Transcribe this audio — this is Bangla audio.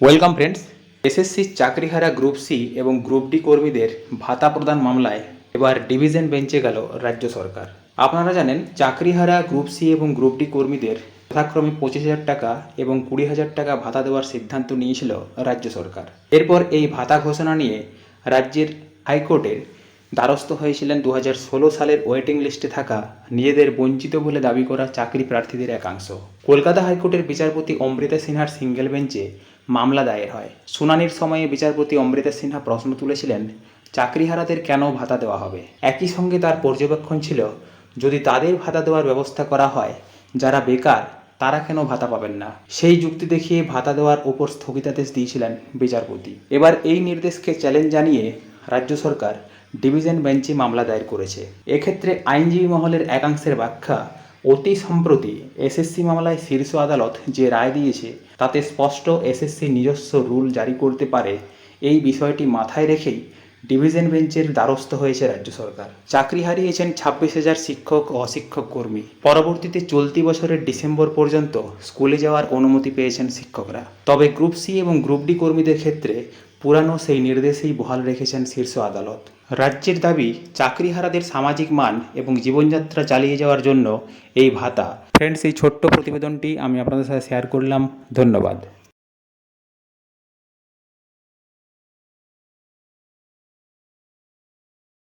ওয়েলকাম ফ্রেন্ডস এসএসসি চাকরিহারা গ্রুপ সি এবং গ্রুপ ডি কর্মীদের ভাতা প্রদান মামলায় এবার ডিভিশন বেঞ্চে গেল রাজ্য সরকার। আপনারা জানেন চাকরিহারা গ্রুপ সি এবং গ্রুপ ডি কর্মীদের যথাক্রমে পঁচিশ হাজার টাকা এবং কুড়ি হাজার টাকা ভাতা দেওয়ার সিদ্ধান্ত নিয়েছিল রাজ্য সরকার। এরপর এই ভাতা ঘোষণা নিয়ে রাজ্যের হাইকোর্টের দ্বারস্থ হয়েছিলেন দু হাজার ষোলো সালের ওয়েটিং লিস্টে থাকা নিজেদের বঞ্চিত বলে দাবি করা চাকরি প্রার্থীদের একাংশ। কলকাতা হাইকোর্টের বিচারপতি অমৃতা সিনহার সিঙ্গেল বেঞ্চে মামলা দায়ের হয়। শুনানির সময়ে বিচারপতি অমৃতা সিনহা প্রশ্ন তুলেছিলেন, চাকরিহারাদের কেন ভাতা দেওয়া হবে? একই সঙ্গে তার পর্যবেক্ষণ ছিল, যদি তাদের ভাতা দেওয়ার ব্যবস্থা করা হয়, যারা বেকার, তারা কেন ভাতা পাবেন না? সেই যুক্তি দেখিয়ে ভাতা দেওয়ার ওপর স্থগিতাদেশ দিয়েছিলেন বিচারপতি। এবার এই নির্দেশকে চ্যালেঞ্জ জানিয়ে রাজ্য সরকার ডিভিশন বেঞ্চে মামলা দায়ের করেছে। এক্ষেত্রে আইনজীবী মহলের একাংশের ব্যাখ্যা, অতি সম্প্রতি এসএসসি মামলায় শীর্ষ আদালত যে রায় দিয়েছে, তাতে স্পষ্ট এসএসসি নিজস্ব রুল জারি করতে পারে, এই বিষয়টি মাথায় রেখেই ডিভিশন বেঞ্চের দ্বারস্থ হয়েছে রাজ্য সরকার। চাকরি হারিয়েছেন ছাব্বিশ হাজার শিক্ষক ও অশিক্ষক কর্মী। পরবর্তীতে চলতি বছরের ডিসেম্বর পর্যন্ত স্কুলে যাওয়ার অনুমতি পেয়েছেন শিক্ষকরা। তবে গ্রুপ সি এবং গ্রুপ ডি কর্মীদের ক্ষেত্রে পুরানো সেই নির্দেশেই বহাল রেখেছেন শীর্ষ আদালত। রাজ্যের দাবি, চাকরিহারাদের সামাজিক মান এবং জীবনযাত্রা চালিয়ে যাওয়ার জন্য এই ভাতা। ফ্রেন্ডস এই ছোট্ট প্রতিবেদনটি আমি আপনাদের সাথে শেয়ার করলাম। ধন্যবাদ।